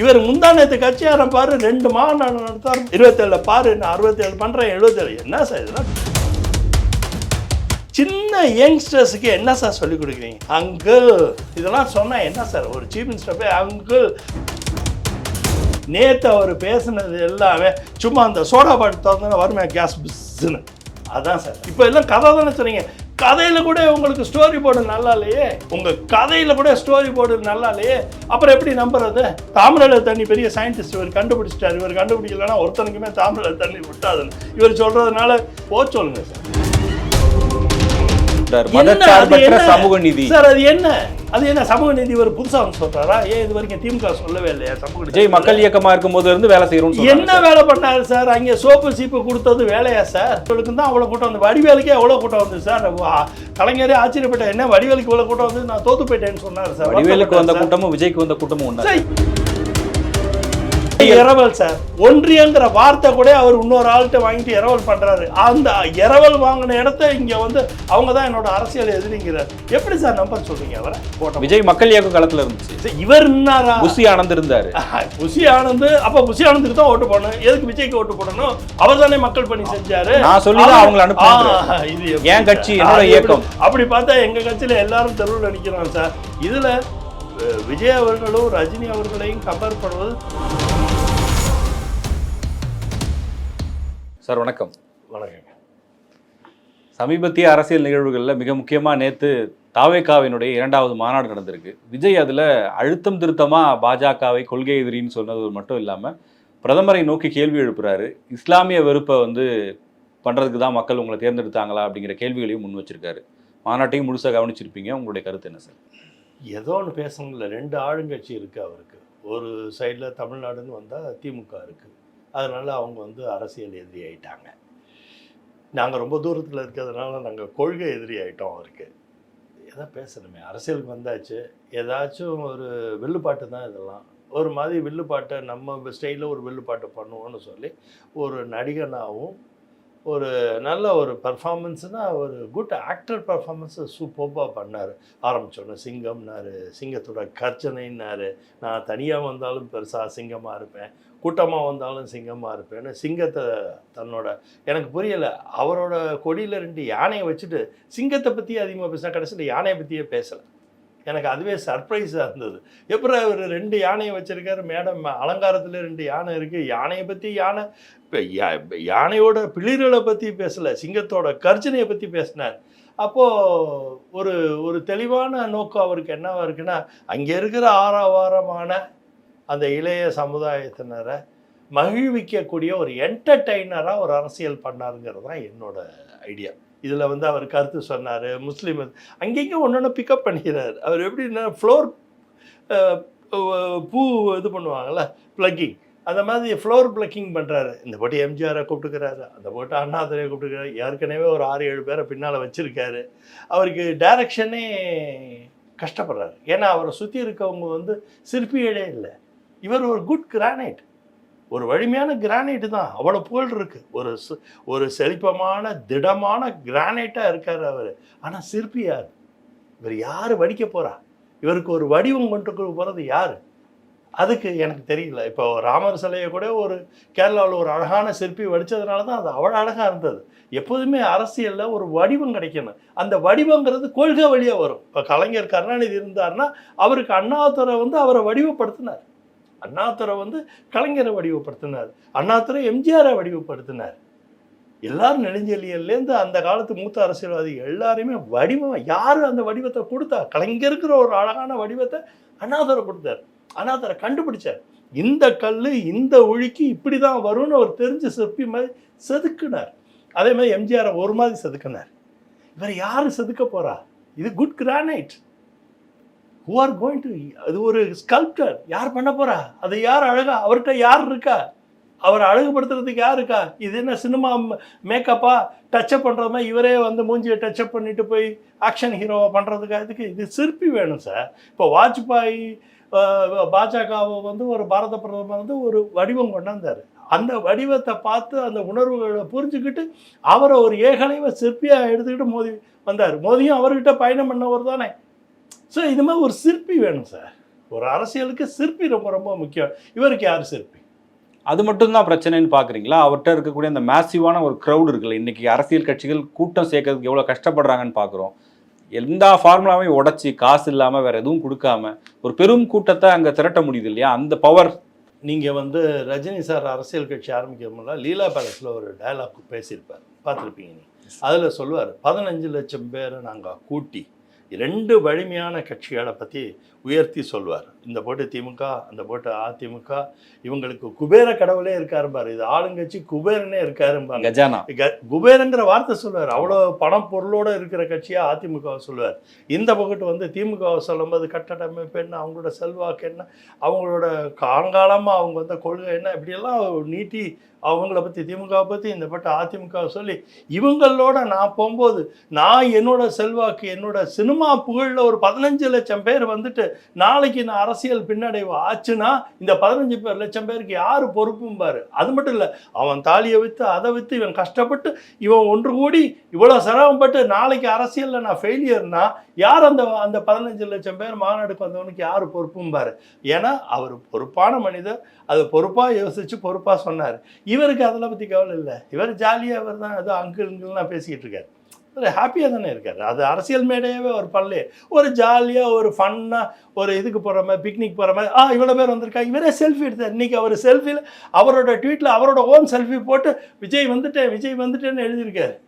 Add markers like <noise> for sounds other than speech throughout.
இவர் முந்தானத்து கட்சியாரம் பாரு ரெண்டு மாநாடு நடத்தார். இருபத்தேழுல பாரு நான் அறுபத்தேழு பண்றேன் எழுபத்தேழு. என்ன சார் இதெல்லாம் சின்ன யங்ஸ்டர்ஸுக்கு என்ன சார் சொல்லிக் கொடுக்குறீங்க? அங்கிள். இதெல்லாம் சொன்னால் என்ன சார்? ஒரு சீஃப் மினிஸ்டர் போய் அங்கிள் நேற்று அவர் பேசுனது எல்லாமே சும்மா அந்த சோடா பாட்டு திறந்தோன்னா வருமே கேஸ் பிஸ்ஸுன்னு அதான் சார். இப்போ எல்லாம் கதை தானே சொன்னீங்க. கதையில் கூட உங்களுக்கு ஸ்டோரி போர்டு நல்லா இல்லையே உங்கள் கதையில் கூட ஸ்டோரி போர்டு நல்லா இல்லையே அப்புறம் எப்படி நம்புறது? தாமிரல தண்ணி பெரிய சயின்டிஸ்ட் இவர் கண்டுபிடிச்சிட்டாரு. இவர் கண்டுபிடிக்கலன்னா ஒருத்தனுக்குமே தாமிரல தண்ணி விட்டாதுன்னு. இவர் சொல்கிறதுனால போ சொல்லுங்கள் சார். அது மதச்சார்பற்ற? சமூக நீதி. சார் அது என்ன? அது என்ன? சமூக நீதி ஒரு புதுசா வந்து சொல்றாரா? ஏன் இது வரைக்கும் திமுக சொல்லவே இல்லையா? சமூக விஜய் மக்கள் இயக்கமா இருக்கும் போது இருந்து வேலை செய்யறோம் என்ன வேலை பண்ணாரு சார்? அங்கே சோப்பு சீப்பு கொடுத்தது வேலையா சார்? இவளுக்கு தான் அவ்வளோ கூட்டம் வந்து. வடிவேலுக்கே எவ்வளோ கூட்டம் வந்து சார். கலைஞரே ஆச்சரியப்பட்டேன் என்ன வடிவேலுக்கு இவ்வளோ கூட்டம் வந்து நான் தோத்து போயிட்டேன்னு சொன்னார் சார். வடிவேலுக்கு வந்த கூட்டமும் விஜய்க்கு வந்த கூட்டமும் சார். இரவல் சார். ஒன்றியங்கிற வார்த்தை கூட அவர் இன்னொரு ஆள்கிட்ட வாங்கிட்டு இரவல் பண்றாரு. அந்த இரவல் வாங்கின இடத்த இங்க வந்து அவங்க தான் என்னோட அரசியல் எதிரிங்கிறார். எப்படி சார் நம்பர் சொல்றீங்க அவரை? போட்டோம். விஜய் மக்கள் இயக்கம் களத்துல இருந்துச்சு. இவர் இன்னாரா? புசி ஆனந்த் இருந்தாரு. புசி ஆனந்த் அப்ப புசி ஆனந்துக்கு தான் ஓட்டு போடணும். எதுக்கு விஜய்க்கு ஓட்டு போடணும்? அவர் தானே மக்கள் பணி செஞ்சாரு. நான் சொல்லி தான் அவங்கள அனுப்புறேன். இது என் கட்சி? என்னோட இயக்கம். அப்படி பார்த்தா எங்க கட்சியில எல்லாரும் தெருவில் நிக்கிறோம் சார். இதுல விஜய் அவர்களும் ரஜினி அவர்களையும் கம்பேர் பண்ணுவது சார் வணக்கம். வணக்கங்க சமீபத்திய அரசியல் நிகழ்வுகளில் மிக முக்கியமாக நேற்று தாவேகாவினுடைய இரண்டாவது மாநாடு நடந்திருக்கு. விஜய் அதில் அழுத்தம் திருத்தமாக பாஜகவை கொள்கை எதிரின்னு சொன்னது மட்டும் இல்லாமல் பிரதமரை நோக்கி கேள்வி எழுப்புறாரு. இஸ்லாமிய வெறுப்பை வந்து பண்ணுறதுக்கு தான் மக்கள் உங்களை தேர்ந்தெடுத்தாங்களா அப்படிங்கிற கேள்விகளையும் முன் வச்சிருக்காரு. மாநாட்டையும் முழுசாக கவனிச்சிருப்பீங்க. உங்களுடைய கருத்து என்ன சார்? ஏதோ ஒன்று பேசணும்ல. ரெண்டு ஆளுங்கட்சி இருக்கு அவருக்கு. ஒரு சைடில் தமிழ்நாடுன்னு வந்தால் திமுக இருக்கு. அதனால் அவங்க வந்து அரசியல் எதிரி ஆயிட்டாங்க. நாங்கள் ரொம்ப தூரத்தில் இருக்கிறதுனால நாங்கள் கொள்கை எதிரி ஆகிட்டோம் அவருக்கு. எதா பேசணுமே. அரசியலுக்கு வந்தாச்சு. ஏதாச்சும் ஒரு வில்லுப்பாட்டு தான் இதெல்லாம். ஒரு மாதிரி வில்லுப்பாட்டை நம்ம ஸ்டைலில் ஒரு வில்லுப்பாட்டை பண்ணுவோம்னு சொல்லி ஒரு நடிகனாகவும் ஒரு நல்ல ஒரு பர்ஃபார்மன்ஸ்னால் ஒரு குட் ஆக்டர் பர்ஃபார்மன்ஸை சூப்பர்பாக பண்ணார். ஆரம்பித்தோன்னே சிங்கம்னாரு சிங்கத்தோட கர்ச்சனைன்னாரு நான் தனியாக வந்தாலும் பெருசாக சிங்கமாக இருப்பேன். கூட்டமாக வந்தாலும் சிங்கமாக இருப்பேன்னு சிங்கத்தை தன்னோட எனக்கு புரியலை அவரோட கொடியில் ரெண்டு யானையை வச்சுட்டு சிங்கத்தை பற்றி அதிகமாக பேசினா கடைசியில் யானையை பற்றியே பேசலை. எனக்கு அதுவே சர்ப்ரைஸாக இருந்தது. எப்படி அவர் ரெண்டு யானையை வச்சுருக்காரு? மேடம் அலங்காரத்தில் ரெண்டு யானை இருக்குது யானையை பற்றி யானை இப்போ யானையோட பிளிர்களை பற்றி பேசலை. சிங்கத்தோட கர்ஜனையை பற்றி பேசினார். அப்போது ஒரு ஒரு தெளிவான நோக்கம் அவருக்கு என்னவாக இருக்குன்னா அங்கே இருக்கிற ஆரவாரமான அந்த இளைய சமுதாயத்தினரை மகிழ்விக்கக்கூடிய ஒரு என்டர்டெய்னராக ஒரு அரசியல் பண்ணாருங்கிறது தான் என்னோட ஐடியா இதில் வந்து அவர் கருத்து சொன்னார் முஸ்லீம் அங்கங்கே ஒன்று ஒன்று பிக்கப் பண்ணிக்கிறார். அவர் எப்படின்னா ஃப்ளோர் பூ இது பண்ணுவாங்கள்ல ப்ளக்கிங் அந்த மாதிரி ஃப்ளோர் ப்ளக்கிங் பண்ணுறாரு. இந்த போட்டு எம்ஜிஆரை கூப்பிட்டுக்கிறாரு அந்த போட்டு அண்ணாதுரையை கூப்பிட்டுக்கிறாரு. ஏற்கனவே ஒரு ஆறு ஏழு பேரை பின்னால் வச்சுருக்காரு. அவருக்கு டைரக்ஷனே கஷ்டப்படுறாரு. ஏன்னா அவரை சுற்றி இருக்கவங்க வந்து சிற்பிகளே இல்லை. இவர் ஒரு குட் கிரானைட் ஒரு வலிமையான கிரானைட்டு தான். அவ்வளோ புகழ் இருக்குது ஒரு ஒரு செழிப்பமான திடமான கிரானைட்டாக இருக்கார் அவர். ஆனால் சிற்பி யார்? இவர் யார் வடிக்க போகிறா இவருக்கு ஒரு வடிவம் கொண்டு போகிறது யார்? அதுக்கு எனக்கு தெரியல. இப்போ ராமர் சிலையை கூட ஒரு கேரளாவில் ஒரு அழகான சிற்பி வடித்ததுனால தான் அது அவ்வளோ அழகாக இருந்தது. எப்போதுமே அரசியலில் ஒரு வடிவம் கிடைக்கணும். அந்த வடிவங்கிறது கொள்கை வழியாக வரும். இப்போ கலைஞர் கருணாநிதி இருந்தார்னா அவருக்கு அண்ணாதுரை வந்து அவரை வடிவப்படுத்தினார் அண்ணாதுரை வந்து கலைஞரை வடிவப்படுத்தினார் அண்ணாதுரை எம்ஜிஆரை வடிவப்படுத்தினார் எல்லாரும் நெடுஞ்செழியல்லேருந்து அந்த காலத்து மூத்த அரசியல்வாதி எல்லாருமே வடிவம் யார் அந்த வடிவத்தை கொடுத்தா? கலைஞருக்கிற ஒரு அழகான வடிவத்தை அண்ணாதுரை கொடுத்தார். அண்ணாதுரை கண்டுபிடிச்சார். இந்த கல் இந்த ஒழுக்கி இப்படி தான் வரும்னு அவர் தெரிஞ்சு சிற்பி மாதிரி செதுக்குனார். அதே மாதிரி எம்ஜிஆரை ஒரு மாதிரி செதுக்குனார். இவர் யார் செதுக்க போகிறா இது good granite. Who are going to அது ஒரு ஸ்கல்ப்டர் யார் பண்ண போகிறா அது யார் அழகா அவர்கிட்ட யார் இருக்கா? அவரை அழகுபடுத்துறதுக்கு யார் இருக்கா? இது என்ன சினிமா மேக்கப்பா டச்சப் பண்ணுற மாதிரி இவரே வந்து மூஞ்சியை டச்சப் பண்ணிட்டு போய் ஆக்ஷன் ஹீரோவை பண்ணுறதுக்காக இதுக்கு இது சிற்பி வேணும் சார் இப்போ வாஜ்பாய் பாஜகவை வந்து ஒரு பாரத பிரதமர் வந்து ஒரு வடிவம் கொண்டாந்தார். அந்த வடிவத்தை பார்த்து அந்த உணர்வுகளை புரிஞ்சுக்கிட்டு அவரை ஒரு ஏகலைவ சிற்பியாக எடுத்துக்கிட்டு மோதி வந்தார். மோதியும் அவர்கிட்ட பயணம் பண்ணவர் தானே. ஸோ இது மாதிரி ஒரு சிற்பி வேணும் சார். ஒரு அரசியலுக்கு சிற்பி ரொம்ப ரொம்ப முக்கியம். இவருக்கு யார் சிற்பி? அது மட்டும்தான் பிரச்சனைன்னு பார்க்குறீங்களா அவர்கிட்ட இருக்கக்கூடிய அந்த மேசிவான ஒரு க்ரௌட் இருக்குல்ல இன்னைக்கு அரசியல் கட்சிகள் கூட்டம் சேர்க்கறதுக்கு எவ்வளோ கஷ்டப்படுறாங்கன்னு பார்க்குறோம் எல்லா ஃபார்முலாவையும் உடைச்சி காசு இல்லாமல் வேற எதுவும் கொடுக்காம ஒரு பெரும் கூட்டத்தை அங்கே திரட்ட முடியுது இல்லையா? அந்த பவர் நீங்கள் வந்து ரஜினி சார் அரசியல் கட்சி ஆரம்பிக்கிறோம்ல லீலா பேலஸில் ஒரு டயலாக் பேசியிருப்பார். பார்த்துருப்பீங்க நீ அதில் சொல்லுவார் பதினஞ்சு லட்சம் பேரை நாங்கள் கூட்டி ரெண்டு வலிமையான கட்சிகளை பற்றி உயர்த்தி சொல்வார். இந்த போட்டு திமுக அந்த போட்டு அதிமுக இவங்களுக்கு குபேர கடவுளே இருக்காரும்பார். இது ஆளுங்கட்சி குபேரனே இருக்காரும்பாங்க. கஜானா. குபேரங்கிற வார்த்தை சொல்லுவார் அவ்வளோ பணம் பொருளோட இருக்கிற கட்சியாக அதிமுகவை சொல்லுவார் இந்த பக்கத்து வந்து திமுகவை சொல்லும்போது கட்டடமைப்பு என்ன அவங்களோட செல்வாக்கு என்ன அவங்களோட காலங்காலமாக அவங்க வந்த கொள்கை என்ன இப்படியெல்லாம் நீட்டி அவங்கள பற்றி திமுகவை பற்றி இந்த பட்ட அதிமுகவை சொல்லி இவங்களோட நான் போகும்போது நான் என்னோட செல்வாக்கு என்னோட சினிமா புகழில் ஒரு பதினஞ்சு லட்சம் பேர் வந்துட்டு நாளைக்கு நான் அரசியல் பின்னடைவு ஆச்சுன்னா இந்த பதினஞ்சு பேர் லட்சம் பேருக்கு யார் பொறுப்பும் பாரு. அது மட்டும் இல்லை அவன் தாலியை விற்று அதை விற்று இவன் கஷ்டப்பட்டு இவன் ஒன்று கூடி இவ்வளோ சிரமப்பட்டு நாளைக்கு அரசியலில் நான் ஃபெயிலியர்னா யார் அந்த அந்த பதினஞ்சு லட்சம் பேர் மாநாடுக்கு வந்தவனுக்கு யார் பொறுப்பும் பாரு. ஏன்னா அவர் பொறுப்பான மனிதர். அது பொறுப்பாக யோசித்து பொறுப்பாக சொன்னார். இவருக்கு அதெல்லாம் பற்றி கவலை இல்லை. இவர் ஜாலியாக அவர் தான் ஏதோ அங்கிள் இங்கிள்லாம் பேசிக்கிட்டு இருக்கார். ஹாப்பியாக தானே இருக்கார். அது அரசியல் மேடையவே ஒரு பண்ணலையே ஒரு ஜாலியாக ஒரு ஃபன்னாக ஒரு இதுக்கு போகிற மாதிரி பிக்னிக் போகிற மாதிரி. ஆ இவ்வளோ பேர் வந்திருக்காங்க. இவரே செல்ஃபி எடுத்தார். இன்றைக்கி அவர் செல்ஃபியில் அவரோட ட்வீட்டில் அவரோட ஓன் செல்ஃபி போட்டு விஜய் வந்துட்டேன் விஜய் வந்துட்டேன்னு எழுதியிருக்காரு.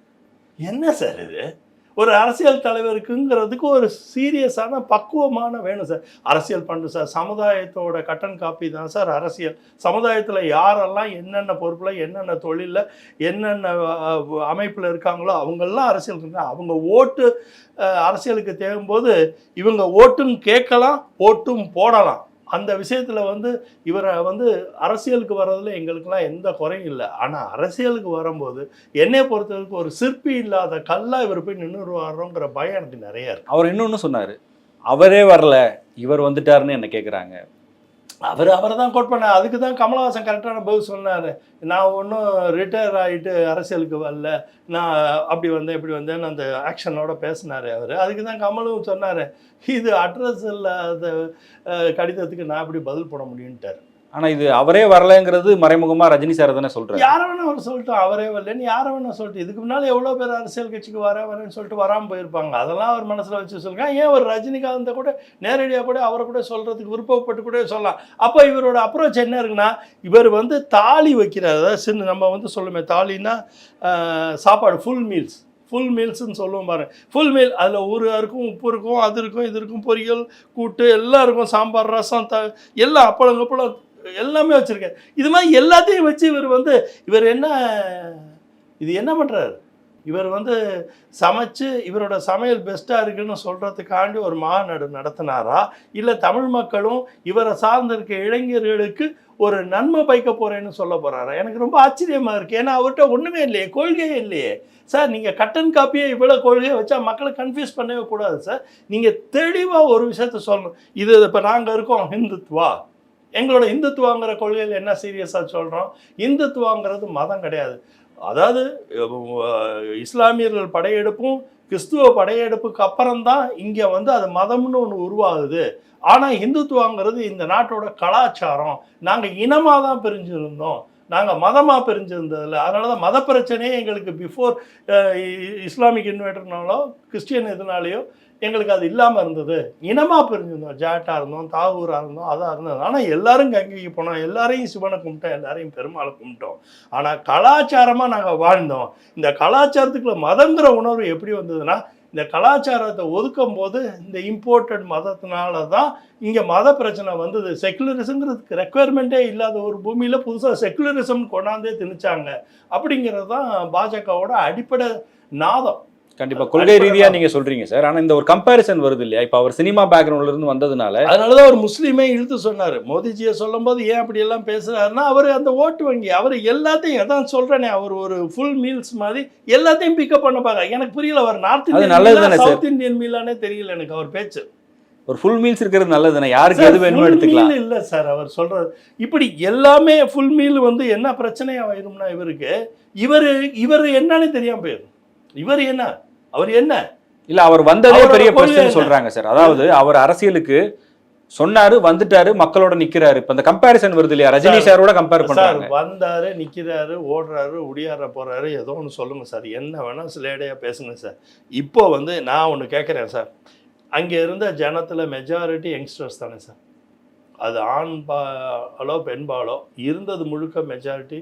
என்ன சார் இது? ஒரு அரசியல் தலைவருக்குங்கிறதுக்கு ஒரு சீரியஸான பக்குவமான வேணும் சார். அரசியல் பண்ணும் சார். சமுதாயத்தோட கட்டன் காப்பி தான் சார் அரசியல். சமுதாயத்தில் யாரெல்லாம் என்னென்ன பொறுப்பில் என்னென்ன தொழிலில் என்னென்ன அமைப்பில் இருக்காங்களோ அவங்கெல்லாம் அரசியல் இருக்காங்க. அவங்க ஓட்டு அரசியலுக்கு தேவும்போது இவங்க ஓட்டும் கேட்கலாம் ஓட்டும் போடலாம். அந்த விஷயத்தில் வந்து இவரை வந்து அரசியலுக்கு வர்றதுல எங்களுக்கெல்லாம் எந்த குறையும் இல்லை. ஆனால் அரசியலுக்கு வரும்போது என்னை பொறுத்தவரைக்கும் ஒரு சிற்பி இல்லாத கல்லா இவர் போய் நின்றுருவாரோங்கிற பயம் எனக்கு நிறைய இருக்கு. அவர் இன்னொன்று சொன்னார் அவரே வரல இவர் வந்துட்டாருன்னு என்ன கேட்குறாங்க அவர் அவரை தான் கோட் பண்ண அதுக்கு தான் கமலஹாசன் கரெக்டான பதில் சொன்னார். நான் ஒன்றும் ரிட்டையர் ஆகிட்டு அரசியலுக்கு வரல. நான் அப்படி வந்தேன் இப்படி வந்தேன்னு அந்த ஆக்ஷனோட பேசினார் அவர். அதுக்கு தான் கமலும் சொன்னார் இது அட்ரஸ் இல்லாத கடிதத்துக்கு நான் எப்படி பதில் போட முடியும்ட்டார் ஆனா இது அவரே வரலைங்கிறது மறைமுகமா ரஜினி சார் தானே சொல்றாரு. யாரை வேணா அவர் சொல்லிட்டோம் அவரே வரலன்னு யாரை வேணா சொல்லிட்டு இதுக்கு முன்னால் எவ்வளோ பேர் அரசியல் கட்சிக்கு வர வரேன்னு சொல்லிட்டு வராமல் போயிருப்பாங்க. அதெல்லாம் அவர் மனசில் வச்சு சொல்லுங்க. ஏன் ஒரு ரஜினிகாந்தை கூட நேரடியாக கூட அவரை கூட சொல்கிறதுக்கு விருப்பப்பட்டு கூட சொல்லலாம். அப்போ இவரோட அப்ரோச் என்ன இருக்குன்னா இவர் வந்து தாலி வைக்கிறார். அதாவது சின்ன நம்ம வந்து சொல்லுமே தாலின்னா சாப்பாடு ஃபுல் மீல்ஸ் ஃபுல் மீல்ஸ்ன்னு சொல்லுவோம் பாருங்க. ஃபுல் மீல் அதில் ஊறு இருக்கும் உப்பு இருக்கும் அது இருக்கும் இது இருக்கும் பொரியல் கூட்டு எல்லாம் இருக்கும். சாம்பார் ரசம் த எல்லாம் அப்பளம் கப்பளம் எல்லாமே வச்சுருக்காரு இது மாதிரி எல்லாத்தையும் வச்சு இவர் வந்து இவர் என்ன இது என்ன பண்ணுறாரு இவர் வந்து சமைச்சு இவரோட சமையல் பெஸ்ட்டாக இருக்குன்னு சொல்கிறதுக்காண்டி ஒரு மாநாடு நடத்தினாரா? இல்லை தமிழ் மக்களும் இவரை சார்ந்திருக்க இளைஞர்களுக்கு ஒரு நன்மை பயக்க போகிறேன்னு சொல்ல போகிறாரா எனக்கு ரொம்ப ஆச்சரியமாக இருக்குது ஏன்னா அவர்கிட்ட ஒன்றுமே இல்லையே கொள்கையே இல்லையே. சார் நீங்கள் கட்டன் காப்பியே இவ்வளோ கொள்கையை வச்சா மக்களை கன்ஃபியூஸ் பண்ணவே கூடாது சார். நீங்கள் தெளிவாக ஒரு விஷயத்த சொல்லணும். இது இப்போ நாங்கள் இருக்கோம் ஹிந்துத்வா. எங்களோட இந்துத்துவாங்கிற கொள்கையில் என்ன சீரியஸாக சொல்கிறோம் இந்துத்துவாங்கிறது மதம் கிடையாது. அதாவது இஸ்லாமியர்கள் படையெடுப்பும் கிறிஸ்துவ படையெடுப்புக்கு அப்புறம்தான் இங்கே வந்து அது மதம்னு ஒன்று உருவாகுது. ஆனால் இந்துத்துவாங்கிறது இந்த நாட்டோட கலாச்சாரம். நாங்கள் இனமாக தான் பிரிஞ்சிருந்தோம். நாங்கள் மதமாக பிரிஞ்சிருந்ததில்ல. அதனால தான் மத பிரச்சனையே எங்களுக்கு பிஃபோர் இஸ்லாமிக் இன்வெர்டர்னாலோ கிறிஸ்டியன் இதனாலேயோ எங்களுக்கு அது இல்லாமல் இருந்தது. இனமாக பிரிஞ்சிருந்தோம். ஜாட்டாக இருந்தோம் தாகூராக இருந்தோம் அதாக இருந்தது. ஆனால் எல்லாரும் கங்கைக்கு போனோம். எல்லாரையும் சிவனை கும்பிட்டோம். எல்லாரையும் பெருமாளை கும்பிட்டோம். ஆனால் கலாச்சாரமாக நாங்கள் வாழ்ந்தோம். இந்த கலாச்சாரத்துக்குள்ள மதங்கிற உணர்வு எப்படி வந்ததுன்னா இந்த கலாச்சாரத்தை ஒதுக்கும் போது இந்த இம்போர்ட்டட் மதத்தினால தான் இங்கே மத பிரச்சனை வந்தது. செக்குலரிசங்கிறதுக்கு ரெக்குயர்மெண்ட்டே இல்லாத ஒரு பூமியில் புதுசாக செக்குலரிசம் கொண்டாந்தே திணிச்சாங்க. அப்படிங்கிறது தான் பாஜகவோட அடிப்படை நாதம். கண்டிப்பா. கொள்கை ரீதியா நீங்க சொல்றீங்க சார். ஆனா இந்த ஒரு கம்பேரிசன் வருது இல்லையா? இப்ப அவர் சினிமா பேக்ரவுண்ட்ல இருந்து வந்ததுனால. அதனால தான் ஒரு முஸ்லீமே இழுத்து சொன்னார். மோதிஜியை சொல்லும்போது ஏன் அப்படி எல்லாம் பேசுறாருன்னா அவர் அந்த ஓட்டு வங்கி அவர் எல்லாத்தையும் அதான் சொல்றேனே அவர் ஒரு ஃபுல் மீல்ஸ் மாதிரி எல்லாத்தையும் பிக்கப் பண்ண பார்க்க எனக்கு புரியல அவர் நார்த் இந்தியன்? சவுத் இந்தியன் மீலானே தெரியல எனக்கு அவர் பேச்சு. ஒரு ஃபுல் மீல்ஸ் இருக்கிறது நல்லது தானே? யாருக்கு எது வேணுமோ எடுத்துக்கலாம். இல்ல சார் அவர் சொல்றது. இப்படி எல்லாமே ஃபுல் மீல் வந்து என்ன பிரச்சனையா வரும்னா இவருக்கு இவர் இவர் என்னன்னு தெரியாம போயிடும். இவர் என்ன? அவர் என்ன? இல்ல அவர் வந்ததே பெரிய பிரச்சனை? சொல்றாங்க சார். அதாவது அவர் அரசியலுக்கு சொன்னாரு வந்துட்டாரு மக்களோட நிக்கிறாரு. இப்ப அந்த கம்பேரிசன் வருது இல்லையா? ரஜினி சார், சாரோட கம்பேர் பண்றாங்க. வந்தாரு நிக்கிறாரு ஓடுறாரு உடியார போறாரு ஏதோ ஒன்று சொல்லுங்க சார். என்ன வேணா சிலேடையா பேசுங்க சார். இப்போ வந்து நான் ஒன்று கேட்குறேன் சார். அங்கே இருந்த ஜனத்தில் மெஜாரிட்டி யங்ஸ்டர்ஸ் தானே சார். அது ஆண் பாலோ பெண் பாலோ இருந்தது முழுக்க மெஜாரிட்டி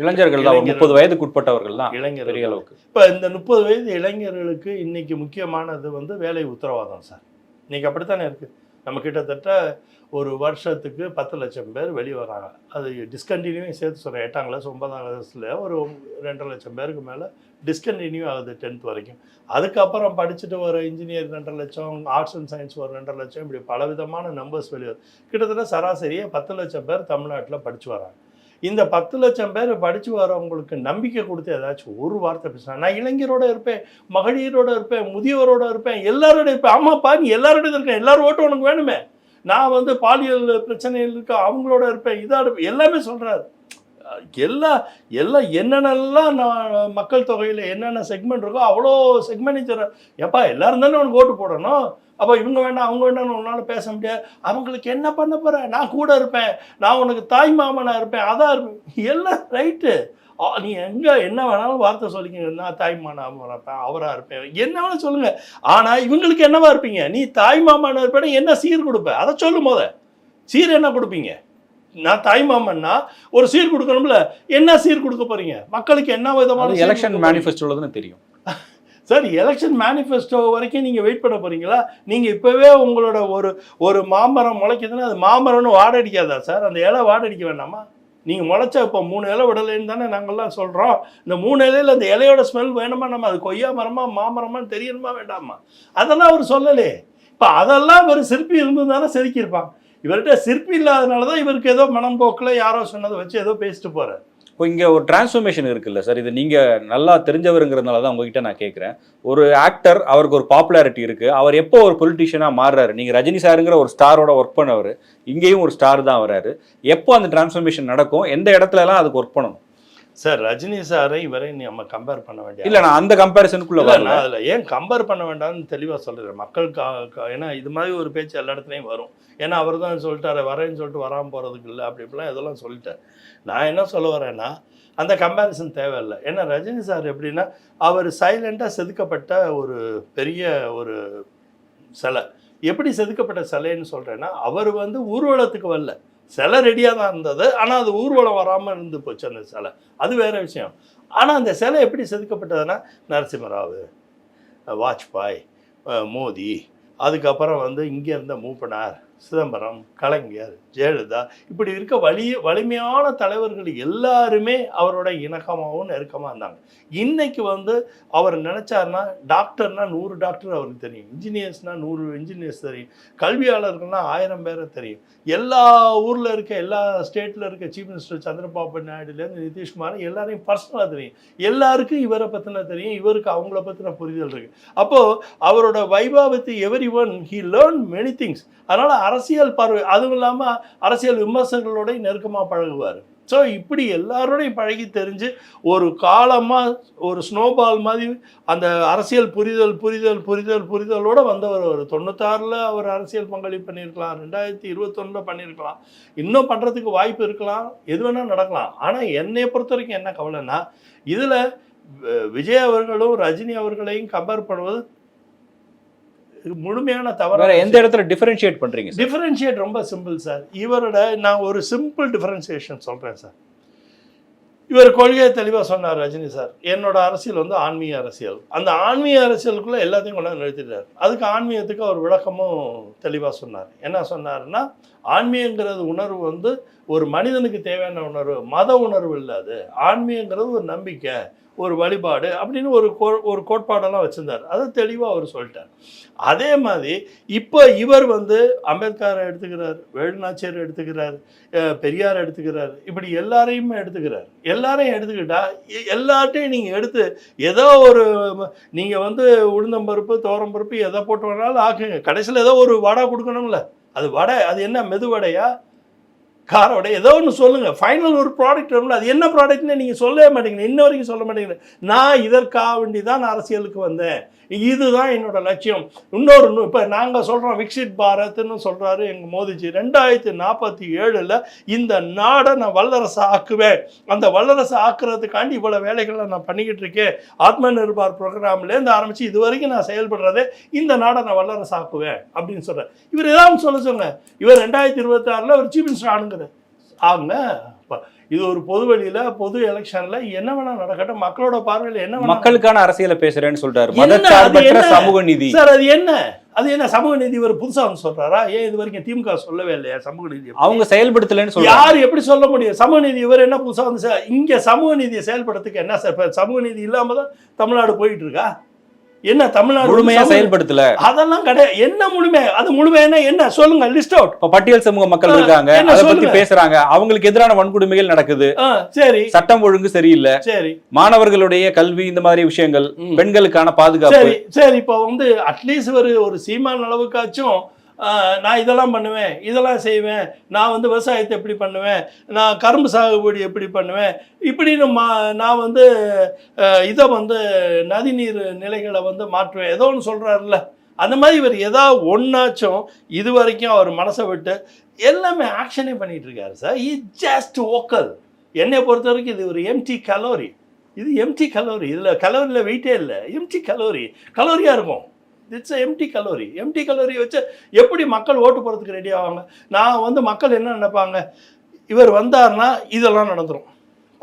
இளைஞர்கள் தான். முப்பது வயதுக்கு உட்பட்டவர்கள் தான் பெரிய இளைஞர்கள் அளவுக்கு. இப்போ இந்த முப்பது வயது இளைஞர்களுக்கு இன்னைக்கு முக்கியமானது வந்து வேலை உத்தரவாதம் சார். இன்னைக்கு அப்படித்தானே இருக்கு? நம்ம கிட்டத்தட்ட ஒரு வருஷத்துக்கு பத்து லட்சம் பேர் வெளியே வராங்க. அது டிஸ்கண்டினியூ சேர்த்து சொல்கிறேன் எட்டாம் கிளாஸ் ஒன்பதாம் கிளாஸில் ஒரு ரெண்டரை லட்சம் பேருக்கு மேலே டிஸ்கண்டினியூ ஆகுது டென்த் வரைக்கும். அதுக்கப்புறம் படிச்சுட்டு ஒரு இன்ஜினியர் ரெண்டரை லட்சம் ஆர்ட்ஸ் அண்ட் சயின்ஸ் ஒரு ரெண்டரை லட்சம் இப்படி பலவிதமான நம்பர்ஸ் வெளியே வருது. கிட்டத்தட்ட சராசரியாக பத்து லட்சம் பேர் தமிழ்நாட்டில் படிச்சு வராங்க. இந்த பத்து லட்சம் பேர் படித்து வரவங்களுக்கு நம்பிக்கை கொடுத்து ஏதாச்சும் ஒரு வார்த்தை பேசுகிறேன் நான் இளைஞரோட இருப்பேன் மகளிரோட இருப்பேன் முதியவரோட இருப்பேன் எல்லாரோட இருப்பேன். ஆமாப்பா நீ எல்லாரோட இருக்கேன் எல்லாரும் ஓட்டும் உனக்கு வேணுமே. நான் வந்து பாலியல் பிரச்சனையில் இருக்க அவங்களோட இருப்பேன் இதாக இருப்பேன். எல்லாமே சொல்கிறாரு எல்லா எல்லாம் என்னென்னலாம் நான் மக்கள் தொகையில் என்னென்ன செக்மெண்ட் இருக்கோ அவ்வளோ செக்மெண்ட் சொல்கிறேன் ஏப்பா எல்லாரும் தானே உனக்கு ஓட்டு போடணும்? அப்போ இவங்க வேண்டாம் அவங்க வேண்டாம்னு உன்னால் பேச முடியாது. அவங்களுக்கு என்ன பண்ண போகிறேன் நான் கூட இருப்பேன். நான் உனக்கு தாய் மாமனாக இருப்பேன். அதான் இருப்பேன். எல்லாம் ரைட்டு நீ எங்கே என்ன வேணாலும் வார்த்தை சொல்லிக்க நான் தாய் மாமனாக இருப்பேன் அவராக இருப்பேன். என்ன வேணாலும் சொல்லுங்கள் ஆனால் இவங்களுக்கு என்னவா இருப்பீங்க? நீ தாய் மாமனாக இருப்பேன் என்ன சீர் கொடுப்ப? அதை சொல்லும் போத. சீர் என்ன கொடுப்பீங்க? நான் தாய் மாமன்னா ஒரு சீர் கொடுக்கணும்ல. என்ன சீர் கொடுக்க போறீங்க? மக்களுக்கு என்ன விதமான எலெக்ஷன் கொடுக்க போறீங்க? மேனிஃபெஸ்டோல தானே தெரியும். சார் எலெக்ஷன் மேனிஃபெஸ்டோ வரைக்கும் நீங்கள் வெயிட் பண்ண போகிறீங்களா நீங்கள் இப்போவே உங்களோட ஒரு ஒரு மாமரம் முளைக்குதுன்னா அது மாமரம்னு வாடடிக்காதா சார்? அந்த இலை வாடடிக்க வேண்டாமா? நீங்கள் முளைச்சா இப்போ மூணு இலை விடலைன்னு தானே நாங்கள்லாம் சொல்கிறோம் இந்த மூணு இலையில அந்த இலையோட ஸ்மெல் வேணுமா? நம்ம அது கொய்யா மரமா மாமரமான்னு தெரியணுமா வேண்டாமா? அதெல்லாம் அவர் சொல்லலே. இப்போ அதெல்லாம் ஒரு சிற்பி இருந்ததுனால செதுக்கியிருப்பாங்க. இவர்கிட்ட சிற்பி இல்லாதனால தான் இவருக்கு ஏதோ மனம் போக்கில் யாரோ சொன்னதை வச்சு ஏதோ பேசிட்டு போகிறார் இப்போ இங்கே ஒரு டிரான்ஸ்ஃபர்மேஷன் இருக்குல்ல சார் இது நீங்கள் நல்லா தெரிஞ்சவருங்கிறதுனால தான் உங்ககிட்ட நான் கேட்குறேன் ஒரு ஆக்டர் அவருக்கு ஒரு பாப்புலாரிட்டி இருக்குது அவர் எப்போ ஒரு பொலிட்டிஷியனாக மாறுறாரு? நீங்கள் ரஜினி சாருங்கிற ஒரு ஸ்டாரோட ஒர்க் பண்ணவர் இங்கேயும் ஒரு ஸ்டார் தான் வராரு. எப்போ அந்த டிரான்ஸ்ஃபர்மேஷன் நடக்கும்? எந்த இடத்துலலாம் அதுக்கு ஒர்க் பண்ணணும்? சார் ரஜினி சாரை இவரை நம்ம கம்பேர் பண்ண வேண்டிய இல்ல நான் அந்த கம்பேரிசனுக்குள்ள நான் அதில் ஏன் கம்பேர் பண்ண வேண்டாம்னு தெளிவாக சொல்கிறேன் மக்கள் ஏன்னா இது மாதிரி ஒரு பேச்சு எல்லா இடத்துலையும் வரும். ஏன்னா அவர் தான் சொல்லிட்டாரு வரேன்னு சொல்லிட்டு வராமல் போகிறதுக்கு இல்லை அப்படி இப்படிலாம் இதெல்லாம் சொல்லிட்டார். நான் என்ன சொல்ல வரேன்னா அந்த கம்பேரிசன் தேவையில்லை. ஏன்னா ரஜினி சார் எப்படின்னா அவர் சைலண்டாக செதுக்கப்பட்ட ஒரு பெரிய ஒரு சிலை. எப்படி செதுக்கப்பட்ட சிலைன்னு சொல்கிறேன்னா அவர் வந்து ஊர்வலத்துக்கு வரல. சிலை ரெடியாக தான் இருந்தது. ஆனால் அது ஊர்வலம் வராமல் இருந்து போச்சு அந்த சிலை. அது வேறு விஷயம். ஆனால் அந்த சிலை எப்படி செதுக்கப்பட்டதுன்னா நரசிம்மராவ் வாஜ்பாய் மோதி மோடி அதுக்கப்புறம் வந்து இங்கே இருந்த மூப்பனார் சிதம்பரம் கலைஞர் ஜெயலலிதா. இப்படி இருக்க வலி வலிமையான தலைவர்கள் எல்லாருமே அவரோட இணக்கமாகவும் நெருக்கமாக இருந்தாங்க. இன்னைக்கு வந்து அவர் நினச்சாருன்னா டாக்டர்னா நூறு டாக்டர் அவருக்கு தெரியும். இன்ஜினியர்ஸ்னால் நூறு இன்ஜினியர்ஸ் தெரியும். கல்வியாளர்கள்னால் ஆயிரம் பேரை தெரியும். எல்லா ஊரில் இருக்க எல்லா ஸ்டேட்டில் இருக்க சீஃப் மினிஸ்டர் சந்திரபாபு நாயுடுலேருந்து நிதிஷ்குமார் எல்லாரையும் பர்சனலாக தெரியும். எல்லாருக்கும் இவரை பற்றின தெரியும். இவருக்கு அவங்கள பற்றின புரிதல் இருக்குது அப்போது அவரோட வைபாவத்து everyone he learn many things அதனால் அரசியல் பார்வை அதுவும் இல்லாமல் அரசியல் விமர்சகர்களோட நெருக்கமாக பழகுவார். ஸோ இப்படி எல்லாரோடையும் பழகி தெரிஞ்சு ஒரு காலமாக ஒரு ஸ்னோபால் மாதிரி அந்த அரசியல் புரிதல் புரிதல் புரிதல் புரிதலோட வந்தவர் ஒரு தொண்ணூத்தாறில் அவர் அரசியல் பங்களிப்பு பண்ணியிருக்கலாம் ரெண்டாயிரத்தி இருபத்தொன்னில் பண்ணியிருக்கலாம். இன்னும் பண்ணுறதுக்கு வாய்ப்பு இருக்கலாம் எது வேணால் நடக்கலாம். ஆனால் என்னை பொறுத்த வரைக்கும் என்ன கவலைன்னா இதில் விஜய் அவர்களும் ரஜினி அவர்களையும் கம்பேர் பண்ணுவது முழுமையான வேற தவறு எந்த இடத்துல டிஃபரன்ஷியேட் பண்றீங்க சார்? டிஃபரன்ஷியேட் ரொம்ப சிம்பிள் சார் இவரோட நான் ஒரு சிம்பிள் டிஃபரன்சியேஷன் சொல்கிறேன் சார் இவர் கொள்கையை தெளிவாக சொன்னார் ரஜினி சார் என்னோட அரசியல் வந்து ஆன்மீக அரசியல். அந்த ஆன்மீக அரசியலுக்குள்ளே எல்லாத்தையும் கொண்டாந்து நிறுத்திட்டார். அதுக்கு ஆன்மீகத்துக்கு அவர் விளக்கமும் தெளிவாக சொன்னார். என்ன சொன்னாருன்னா ஆன்மீகங்கிறது உணர்வு வந்து ஒரு மனிதனுக்கு தேவையான உணர்வு. மத உணர்வு இல்லை அது. ஆன்மீகங்கிறது ஒரு நம்பிக்கை. ஒரு வழிபாடு அப்படின்னு ஒரு கோ ஒரு கோட்பாடெல்லாம் வச்சுருந்தார். அதை தெளிவாக அவர் சொல்லிட்டார். அதே மாதிரி இப்போ இவர் வந்து அம்பேத்கரை எடுத்துக்கிறார் வேலுநாச்சியர் எடுத்துக்கிறார் பெரியார் எடுத்துக்கிறார் இப்படி எல்லாரையும் எடுத்துக்கிறார். எல்லாரையும் எடுத்துக்கிட்டா எ- எல்லார்ட்டையும் நீங்கள் எடுத்து ஏதோ ஒரு நீங்கள் வந்து உளுந்தம்பருப்பு பருப்பு எதை போட்டு வேணாலும் ஆக்குங்க. கடைசியில் ஏதோ ஒரு வடை கொடுக்கணும்ல. அது வடை அது என்ன மெது வடையா காரோட ஏதோ ஒன்று சொல்லுங்கள் ஃபைனல் ஒரு ப்ராடக்ட் வரும்ல அது என்ன ப்ராடக்ட்னு நீங்கள் சொல்லவே மாட்டேங்கிறீங்க இன்ன வரைக்கும் சொல்ல மாட்டேங்கிறீங்க நான் இதற்காக வேண்டி தான் நான் அரசியலுக்கு வந்தேன். இதுதான் என்னோட லட்சியம். இன்னொரு இப்போ நாங்கள் சொல்கிறோம் விக்ஸிட் பாரத்னு சொல்கிறாரு எங்கள் மோதிஜி. ரெண்டாயிரத்தி நாற்பத்தி ஏழில் இந்த நாடை நான் வல்லரசு ஆக்குவேன். அந்த வல்லரசு ஆக்குறதுக்காண்டி இவ்வளோ வேலைகளை நான் பண்ணிக்கிட்டு இருக்கேன். ஆத்ம நிர்பார் ப்ரோக்ராம்லேருந்து ஆரம்பித்து இது வரைக்கும் நான் செயல்படுறதே இந்த நாடை நான் வல்லரசு ஆக்குவேன். அப்படின்னு சொல்கிறேன் இவர் ஏதாவது சொல்ல சொல்லுங்க. இவர் ரெண்டாயிரத்தி இருபத்தாறில் ஒரு சீஃப் மினிஸ்டர் ஆனுங்கிற ஆகுங்க இது ஒரு பொது வெளியில பொது எலெக்ஷன்ல என்ன வேணா நடக்கட்டும் மக்களோட பார்வையில் என்ன மக்களுக்கான அரசியலை பேசுறேன்னு சொல்றாரு. மதச்சார்பற்ற? சமூக நீதி. சார் அது என்ன? அது என்ன? சமூக நீதி இவர் புதுசா வந்து சொல்றாரா? ஏன் இது வரைக்கும் திமுக சொல்லவே இல்லையா? சமூக நீதி அவங்க செயல்படுத்தலன்னு சொல்றாங்க. யார் எப்படி சொல்ல முடியும்? சமூக நீதி இவர் என்ன புதுசா வந்து இங்க சமூக நீதியை செயல்படுறதுக்கு என்ன சார்? சமூக நீதி இல்லாம தான் தமிழ்நாடு போயிட்டு இருக்கா? என்ன தமிழ்நாடு முழுமையா செயல்படுத்தல. அதெல்லாம் கிடையாது. என்ன முழுமை? அது முழுமையான என்ன? சொல்லுங்க லிஸ்ட் அவுட் இப்ப பட்டியல் சமூக மக்கள் இருக்காங்க. அதை பத்தி? பேசுறாங்க. அவங்களுக்கு எதிரான வன்கொடுமைகள் நடக்குது. சரி. சட்டம் ஒழுங்கு சரியில்லை. சரி. மாணவர்களுடைய கல்வி இந்த மாதிரி விஷயங்கள். பெண்களுக்கான பாதுகாப்பு. சரி சரி. இப்போ வந்து அட்லீஸ்ட் ஒரு ஒரு சீமான் அளவுக்காச்சும் நான் இதெல்லாம் பண்ணுவேன் இதெல்லாம் செய்வேன் நான் வந்து விவசாயத்தை எப்படி பண்ணுவேன் நான் கரும்பு சாகுபடி எப்படி பண்ணுவேன் இப்படின்னு மா நான் வந்து இதை வந்து நதிநீர் நிலைகளை வந்து மாற்றுவேன். ஏதோ ஒன்று சொல்கிறாருல்ல அந்த மாதிரி இவர் ஏதாவது ஒன்றாச்சும் இது வரைக்கும் அவர் மனசை விட்டு எல்லாமே ஆக்ஷனே பண்ணிகிட்ருக்காரு சார். இ ஜஸ்ட் ஓக்கல் என்னை பொறுத்த வரைக்கும் இது ஒரு எம்டி கலோரி இது எம்டி கலோரி இதில் கலோரியில் வெயிட்டே இல்லை. எம்டி கலோரி கலோரியாக இருக்கும். It's empty calorie empty calorie வச்சு எப்படி மக்கள் ஓட்டு போகிறதுக்கு ரெடி ஆவாங்க? நான் வந்து மக்கள் என்ன நினைப்பாங்க? இவர் வந்தார்னா இதெல்லாம் நடந்துடும்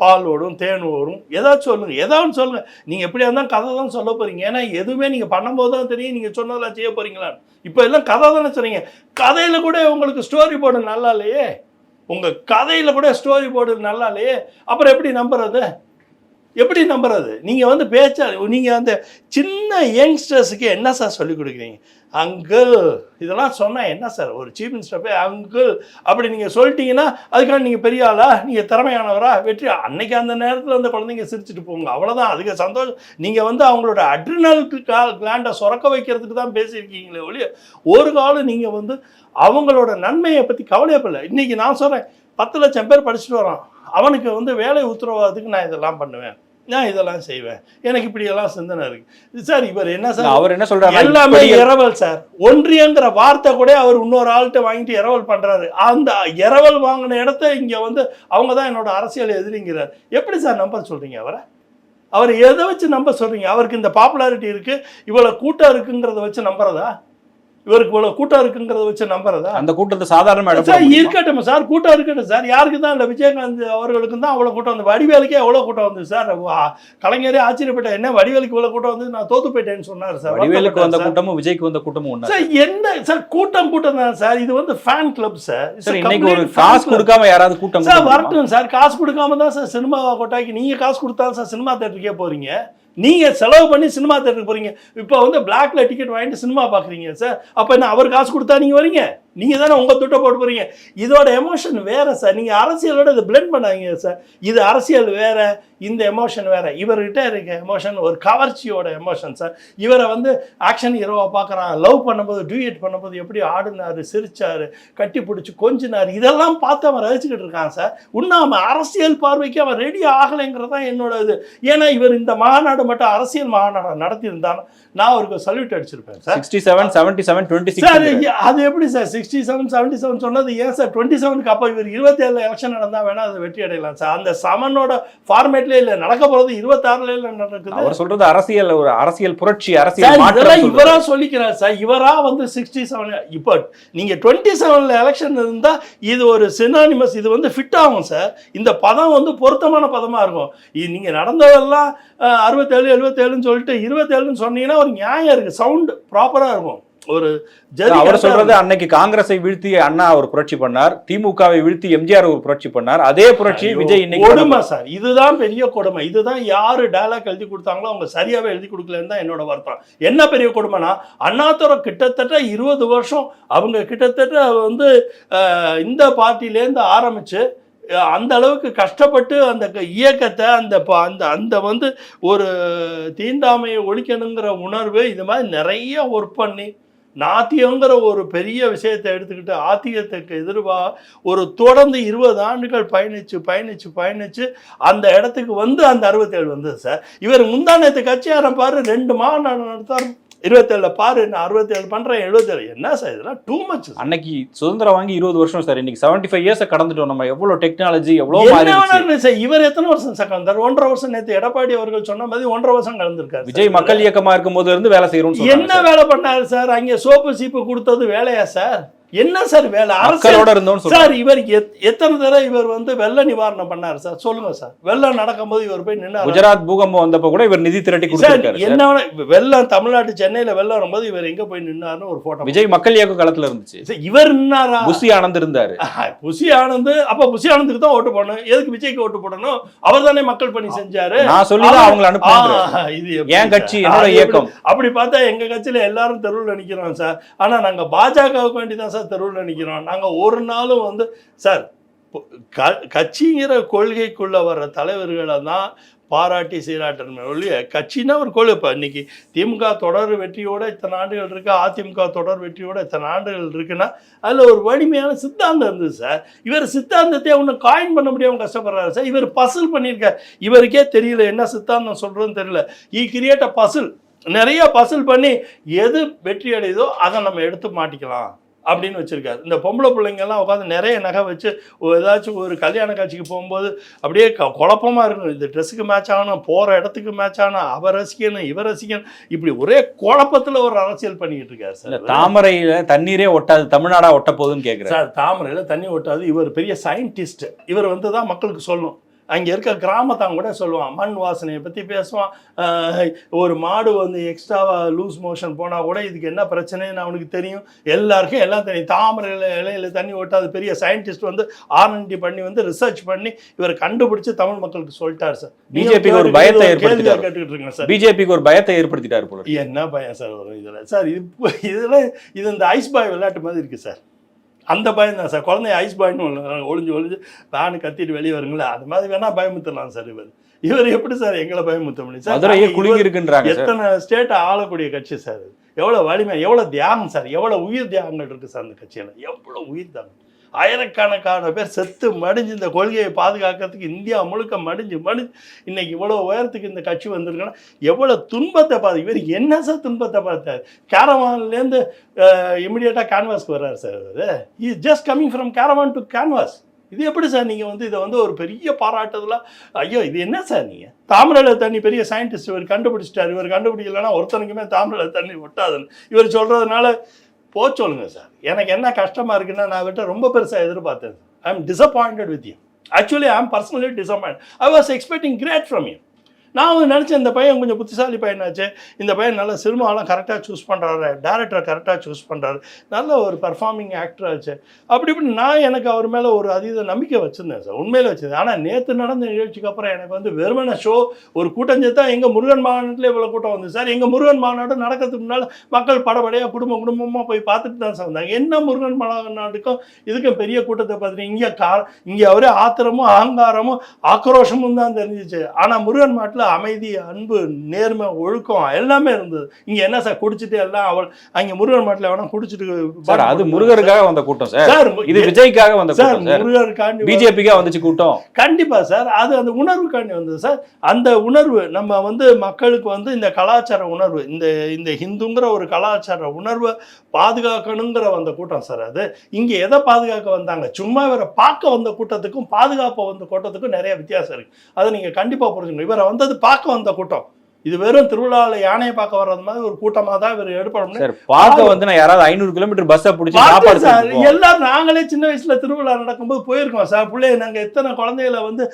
பால் ஓடும் தேன் ஓடும். ஏதாச்சும் சொல்லுங்கள் ஏதாவது சொல்லுங்கள் நீங்கள் எப்படியா இருந்தாலும் கதை தான் சொல்ல போகிறீங்க ஏன்னா எதுவுமே நீங்கள் பண்ணும்போது தான் தெரியும். நீங்கள் சொன்னதெல்லாம் செய்ய போகிறீங்களா இப்போ எல்லாம் கதை தானே சொன்னீங்க கதையில் கூட உங்களுக்கு ஸ்டோரி போர்டு நல்லா இல்லையே? உங்கள் கதையில் கூட ஸ்டோரி போர்டு நல்லா இல்லையே? அப்புறம் எப்படி நம்புறது? எப்படி நம்புறது? நீங்கள் வந்து பேச்சா நீங்கள் அந்த சின்ன யங்ஸ்டர்ஸுக்கு என்ன சார் சொல்லிக் கொடுக்குறீங்க? அங்கிள் இதெல்லாம் சொன்னால் என்ன சார்? ஒரு சீஃப் மினிஸ்டர் போய் அங்கிள் அப்படி நீங்கள் சொல்லிட்டீங்கன்னா அதுக்காக நீங்கள் பெரிய ஆளா நீங்கள் திறமையானவரா வெற்றி அன்னைக்கு அந்த நேரத்தில் அந்த குழந்தைங்க சிரிச்சுட்டு போங்க. அவ்வளோதான் அதுக்கு சந்தோஷம். நீங்கள் வந்து அவங்களோட அட்ரினல் கிளாண்டை சுரக்க வைக்கிறதுக்கு தான் பேசியிருக்கீங்களே ஒழிய ஒரு காலம் நீங்கள் வந்து அவங்களோட நன்மையை பற்றி கவலையப்படல இன்றைக்கி நான் சொல்கிறேன் பத்து லட்சம் பேர் படிச்சுட்டு வரோம் அவனுக்கு வந்து வேலை உத்தரவாதத்துக்கு நான் இதெல்லாம் பண்ணுவேன். நான் இதெல்லாம் செய்வேன். எனக்கு இப்படியெல்லாம் சிந்தனை இருக்கு. சார் இவர் என்ன சார்? அவர் என்ன சொல்றாரு எல்லாமே இரவல் சார். ஒன்றியங்கிற வார்த்தை கூட அவர் இன்னொரு ஆள்கிட்ட வாங்கிட்டு இரவல் பண்றாரு. அந்த இரவல் வாங்கின இடத்த இங்க வந்து அவங்க தான் என்னோட அரசியல் எதிரிங்கிறார். எப்படி சார் நம்ப சொல்றீங்க அவரை? அவர் எதை வச்சு நம்ப சொல்றீங்க? அவருக்கு இந்த பாப்புலாரிட்டி இருக்கு இவ்வளவு கூட்டம் இருக்குங்கிறத வச்சு நம்புறதா? இவருக்கு இவ்வளவு கூட்டம் இருக்குங்கிறத வச்சு நம்புறதா? அந்த கூட்டத்தை போட சார்? இருக்கட்டும் சார் கூட்டம் இருக்கட்டும் சார். யாருக்கு தான் இல்லை. விஜயகாந்த் அவர்களுக்கு தான் அவ்வளோ கூட்டம் வந்து வடிவேலுக்கே எவ்வளோ கூட்டம் வந்து சார்? கலைஞரே ஆச்சரியப்பட்ட என்ன வடிவேலுக்கு இவ்வளோ கூட்டம் வந்து நான் தோத்து போயிட்டேன்னு சொன்னார் சார். வடிவேலுக்கு வந்த. கூட்டமும் விஜய்க்கு வந்த கூட்டமும் ஒண்ணா சார் என்ன சார் கூட்டம் கூட்டம் தான் சார். இது வந்து ஃபேன் கிளப் சார். இன்னைக்கு ஒரு காசு. கொடுக்காம யாராவது கூட்டம் சார்? வரட்டும் சார். காசு கொடுக்காம தான் சார் சினிமா கொட்டாய்க்கு நீங்க காசு கொடுத்தாலும் சார் சினிமா தேட்டருக்கே போறீங்க. நீங்கள் செலவு பண்ணி சினிமா தேட்டருக்கு போறீங்க. இப்போ வந்து பிளாக்ல டிக்கெட் வாங்கிட்டு சினிமா பார்க்குறீங்க சார் அப்போ என்ன அவர் காசு கொடுத்தா நீங்கள் வரீங்க? நீங்க தானே உங்க துட்டை போட்டு போறீங்க? இதோட எமோஷன் வேற சார் நீங்க அரசியலோட இதை பிளெண்ட் பண்ணாதீங்க சார் இது அரசியல் வேற இந்த எமோஷன் வேற. இவர்கிட்ட இருக்க எமோஷன் ஒரு கவர்ச்சியோட எமோஷன் சார் இவரை வந்து ஆக்ஷன் ஹீரோவை பார்க்குறான். லவ் பண்ணும்போது டூயட் பண்ணும்போது எப்படி ஆடினாரு சிரிச்சாரு கட்டி பிடிச்சி கொஞ்சினாரு இதெல்லாம் பார்த்து அவன் ரசிச்சுக்கிட்டு இருக்கான் சார் உண்ணாம அரசியல் பார்வைக்கு அவன் ரெடி ஆகலைங்கிறது தான் என்னோட இது. ஏன்னா இவர் இந்த மாநாடு மட்டும் அரசியல் மாநாடு நடத்தியிருந்தாலும் நான் அவருக்கு சல்யூட் அடிச்சிருப்பேன் சார் 67 77 26 சார் அது எப்படி sir sixty seven seventy seven சொன்னது ஏன் சார்? டுவெண்ட்டி செவனுக்கு அப்போ இவர் இருபத்தேழு எலெக்ஷன் நடந்தால் வேணா அது வெற்றி அடையலாம் சார். அந்த செவனோட ஃபார்மேட்லேயே இல்லை நடக்க போகிறது இருபத்தாறுல இல்லை நடக்குது. அவர் சொல்றது அரசியல் ஒரு அரசியல் புரட்சி அரசியல் இதெல்லாம் மாற்றம் இவரா சொல்றாரு. சொல்லிக்கிறார் சார். இவரா வந்து சிக்ஸ்டி செவன் இப்போ நீங்க டுவெண்ட்டி செவன்ல எலெக்ஷன் இருந்தா இது ஒரு சினானிமஸ் இது வந்து ஃபிட் ஆகும் சார். இந்த பதம் வந்து பொருத்தமான பதமா இருக்கும். இது நீங்க நடந்ததெல்லாம் அறுபத்தேழு எழுபத்தேழுன்னு சொல்லிட்டு இருபத்தேழுன்னு சொன்னீங்கன்னா ஒரு நியாயம் இருக்கு. சவுண்ட் ப்ராப்பரா இருக்கும். ஒரு அவர் சொல்றது. அன்னைக்கு காங்கிரஸை வீழ்த்தி அண்ணா ஒரு புரட்சி பண்ணார் திமுகவை வீழ்த்தி எம்ஜிஆர் ஒரு புரட்சி பண்ணார். அதே புரட்சி விஜய் இன்னைக்கு கொடுமை சார். இதுதான் பெரிய கொடுமை. இதுதான் யாரு டயலாக் எழுதி கொடுத்தாங்களோ அவங்க சரியாவே எழுதி கொடுக்கலன்னு தான் என்னோட வருத்தம். என்ன பெரிய கொடுமைனா அண்ணாதுரை கிட்டத்தட்ட இருபது வருஷம் அவங்க கிட்டத்தட்ட வந்து இந்த பார்ட்டிலேருந்து ஆரம்பிச்சு அந்த அளவுக்கு கஷ்டப்பட்டு அந்த இயக்கத்தை அந்த அந்த அந்த வந்து ஒரு தீண்டாமையை ஒழிக்கணுங்கிற உணர்வு இது மாதிரி நிறைய ஒர்க் பண்ணி நாத்தியங்கிற ஒரு பெரிய விஷயத்தை எடுத்துக்கிட்டு ஆத்தியத்துக்கு எதிர்வாக ஒரு தொடர்ந்து இருபது ஆண்டுகள் பயணிச்சு பயணிச்சு பயணித்து அந்த இடத்துக்கு வந்து அந்த அறுபத்தேழு வந்தது சார். இவர் முந்தானத்து கட்சி பாரு ரெண்டு மாநாடு நடத்தார். இருபத்தேழுல பாரு நான் அறுபத்தேழு பண்றேன் எழுபத்தேழு. என்ன சார் இதெல்லாம்? டூ மச் அன்னைக்கு சுதந்திரம் வாங்கி இருபது வருஷம் சார். இன்னைக்கு செவன்டி ஃபைவ் இயர்ஸ் கடந்துட்டோம் நம்ம. எவ்வளவு டெக்னாலஜி வேணாலும் சார் இவர் எத்தனை வருஷம் சார் கலந்தார்? ஒன்றரை வருஷம் நேற்று எடப்பாடி அவர்கள் சொன்ன மாதிரி ஒன்றரை வருஷம் கலந்துருக்காரு. விஜய் மக்கள் இயக்கமா இருக்கும் போது இருந்து வேலை செய்யறோம் என்ன வேலை பண்ணாரு சார்? அங்க சோப்பு சீப்பு கொடுத்தது வேலையா சார்? என்ன சார் வேலை? இருந்தோம்னு சொல்றாங்க. சார் இவர் எத்- எத்தனை தடவை இவர் வந்து வெள்ள நிவாரணம் பண்ணாரு சார்? சொல்லுங்க சார். வெள்ளம் நடக்கும்போது இவர் போய் நின்று குஜராத் பூகம்பம் வந்தப்ப கூட இவர் நிதி திரட்டி சார். என்ன வெள்ளம் தமிழ்நாட்டு சென்னையில வெள்ளம் வரும்போது இவர் எங்க போய் நின்னாருன்னு ஒரு போட்டோ விஜய் மக்கள் இயக்க களத்துல இருந்துச்சு. சார், இவர் நின்னாரா? புசி ஆனந்த் இருந்தாரு. புசி ஆனந்த் அப்ப புசி ஆனந்துக்கு தான் ஓட்டு போடணும். எதுக்கு விஜய்க்கு ஓட்டு போடணும்? அவர் தானே மக்கள் பணி செஞ்சாரு. நான் சொல்லிதான் அவங்களை அனுப்புறேன் இது என் கட்சி? என்னோட இயக்கம். அப்படி பார்த்தா எங்க கட்சியில எல்லாரும் தெருவில் நிக்கிறோம் சார். ஆனா நாங்க பாஜகவுக்கு வேண்டி தான் சார். தெருவில் நிற்கிறோம் நாங்கள் ஒரு நாளும் வந்து சார் க- கட்சிங்கிற கொள்கைக்குள்ளே வர்ற தலைவர்களை தான் பாராட்டி சீராட்டணுமே ஒழிய கட்சின்னா ஒரு கொள்கை. இப்போ இன்னைக்கு திமுக தொடர் வெற்றியோட இத்தனை ஆண்டுகள் இருக்குது அதிமுக தொடர் வெற்றியோட இத்தனை ஆண்டுகள் இருக்குன்னா அதில் ஒரு வலிமையான சித்தாந்தம் இருந்தது சார். இவர் சித்தாந்தத்தை ஒன்று காயின் பண்ண முடியாமல் கஷ்டப்படுறாரு சார். இவர் பசில் பண்ணியிருக்கார். இவருக்கே தெரியல என்ன சித்தாந்தம் சொல்கிறதுன்னு தெரியல. ஈ கிரியேட் அ பசில் நிறைய பசில் பண்ணி எது வெற்றி அடையுதோ அதை நம்ம எடுத்து மாட்டிக்கலாம். அப்படின்னு வச்சிருக்காரு. இந்த பொம்பளை பிள்ளைங்க எல்லாம் உட்காந்து நிறைய நகை வச்சு ஏதாச்சும் ஒரு கல்யாண காட்சிக்கு போகும்போது அப்படியே க- குழப்பமா இருக்கணும். இந்த ட்ரெஸ்ஸுக்கு மேட்ச் ஆகணும் போற இடத்துக்கு மேட்ச் ஆகணும் அவர் ரசிக்கணும் இவர் ரசிக்கணும். இப்படி ஒரே குழப்பத்துல ஒரு அரசியல் பண்ணிக்கிட்டு இருக்காரு சார். தாமரையில தண்ணீரே ஒட்டாது தமிழ்நாடா ஒட்ட போகுதுன்னு கேக்குறேன் சார் தாமரையில் தண்ணி ஓட்டாது இவர் பெரிய சயின்டிஸ்ட் இவர் வந்து தான் மக்களுக்கு சொல்லணும். அங்கே இருக்க கிராமத்தான் கூட சொல்லுவான் மண் வாசனையை பற்றி பேசுவான். ஒரு மாடு வந்து எக்ஸ்ட்ராவாக லூஸ் மோஷன் போனால் கூட இதுக்கு என்ன பிரச்சனைன்னு அவனுக்கு தெரியும். எல்லாருக்கும் எல்லாம் தெரியும். தாமரையில் இலையில தண்ணி ஓட்டாது பெரிய சயின்டிஸ்ட் வந்து ஆர்என்டி பண்ணி வந்து ரிசர்ச் பண்ணி இவர் கண்டுபிடிச்சு தமிழ் மக்களுக்கு சொல்லிட்டார் சார் BJP க்கு ஒரு பயத்தை ஏற்படுத்திட்டாரு. கேட்டுக்கிட்டு இருக்கேன் சார் பிஜேபிக்கு ஒரு பயத்தை ஏற்படுத்திட்டாரு போல. என்ன பயம் சார் வரும் இதில்? சார் இது இப்போ- இதுல இது இந்த ஐஸ் பாய் விளையாட்டு மாதிரி இருக்குது சார் அந்த பயம் தான் சார். குழந்தை ஐஸ் பாய்னு ஒன்று ஒளிஞ்சு ஒளிஞ்சு பேனு கத்திட்டு வெளியே வருங்களா அது மாதிரி வேணா பயமுத்தலாம் சார் இவர். இவர் எப்படி சார் எங்களை பயமுத்த முடியும்? சார் இருக்குன்றாங்க எத்தனை ஸ்டேட்டை ஆளக்கூடிய கட்சி சார் எவ்வளோ வலிமை எவ்வளோ தியாகம் சார்? எவ்வளோ உயிர் தியாகங்கள் இருக்குது சார் அந்த கட்சியில்? எவ்வளோ உயிர் தியாகம். ஆயிரக்கணக்கான பேர் செத்து மடிஞ்சு இந்த கொள்கையை பாதுகாக்கிறதுக்கு இந்தியா முழுக்க மடிஞ்சு மடிஞ்சு இன்னைக்கு இவ்வளோ உயரத்துக்கு இந்த கட்சி வந்திருக்குன்னா எவ்வளோ துன்பத்தை பார்த்து இவர் என்ன சார் துன்பத்தை பார்த்தார்? கேரவான்லேருந்து இமிடியேட்டாக கேன்வாஸ்க்கு வர்றாரு sir our is just coming from caravan to canvas இது எப்படி சார் நீங்கள் வந்து இதை வந்து ஒரு பெரிய பாராட்டுதலாக ஐயோ இது என்ன சார் நீங்கள் தாமிரல தண்ணி பெரிய சயின்டிஸ்ட் இவர் கண்டுபிடிச்சிட்டார். இவர் கண்டுபிடிக்கலன்னா ஒருத்தனுக்குமே தாமிரல தண்ணி ஒட்டாதுன்னு. இவர் சொல்கிறதுனால போ சொல்லுங்க சார். எனக்கு என்ன கஷ்டமாக இருக்குன்னா நான் விட்ட ரொம்ப பெருசாக எதிர்பார்த்தேன் I am disappointed with you actually I am personally disappoint I was expecting great from you நான் வந்து நினச்சேன் இந்த பையன் கொஞ்சம் புத்திசாலி பையனாச்சு. இந்த பையன் நல்ல சினிமாலாம் கரெக்டாக சூஸ் பண்ணுறாரு டேரக்டர் கரெக்டாக சூஸ் பண்ணுறாரு நல்ல ஒரு பர்ஃபார்மிங் ஆக்டராச்சு அப்படி இப்படி நான் எனக்கு அவர் மேலே ஒரு அதீத நம்பிக்கை வச்சுருந்தேன் சார். உண்மையில் வச்சுருந்தேன். ஆனால் நேற்று நடந்த நிகழ்ச்சிக்கு அப்புறம் எனக்கு வந்து வெறுமன ஷோ ஒரு கூட்டம் சேர்த்தா எங்கள் முருகன் மாநாட்டில் இவ்வளோ கூட்டம் வந்து சார். எங்கள் முருகன் மாநாடு நடக்கிறதுக்கு முன்னால் மக்கள் படபடையாக குடும்ப குடும்பமாக போய் பார்த்துட்டு தான் சார் வந்தாங்க. என்ன முருகன் மாநாட்டுக்கும் இதுக்கும் பெரிய கூட்டத்தை பார்த்துட்டு இங்கே கா இங்கே அவரே ஆத்திரமும் அகங்காரமும் ஆக்ரோஷமும் தான் தெரிஞ்சிச்சு. ஆனால் முருகன் மாட்டில் அமைதி அன்பு நேர்மை ஒழுக்கம் எல்லாமே இருந்தது. இங்கே என்ன சார் குடிச்சிட்டு எல்லாம் அவள் அங்கே முருகன் மாட்டில் வேணா குடிச்சிட்டு சார் அது முருகருக்காக வந்த கூட்டம் சார். சார் இது விஜய்க்காக வந்த சார் முருகருக்காண்டி பிஜேபிக்காக வந்துச்சு கூட்டம். கண்டிப்பா சார் அது அந்த உணர்வுக்காண்டி வந்தது சார். அந்த உணர்வு நம்ம வந்து மக்களுக்கு வந்து இந்த கலாச்சார உணர்வு இந்த இந்த ஹிந்துங்கிற ஒரு கலாச்சார உணர்வை பாதுகாக்கணுங்கிற வந்த கூட்டம் சார் அது. இங்க எதை பாதுகாக்க வந்தாங்க? சும்மா இவரை பார்க்க வந்த கூட்டத்துக்கும் பாதுகாப்ப வந்த கூட்டத்துக்கும் நிறைய வித்தியாசம் இருக்கு. அதை நீங்க கண்டிப்பா புரிஞ்சுக்கணும். இவரை வந்தது பார்க்க வந்த கூட்டம். இது வெறும் திருவிழாவில் யானையை பார்க்க வர்றது மாதிரி ஒரு கூட்டமா தான் இவர் எடுப்பணும்னு சார் பார்க்க வந்து நான் யாராவது ஐநூறு கிலோமீட்டர் பஸ்ஸை பிடிச்சி சாப்பாடு சார். எல்லாரும் நாங்களே சின்ன வயசுல திருவிழா நடக்கும்போது போயிருக்கோம் சார். பிள்ளைய நாங்க எத்தனை குழந்தைகளை வந்து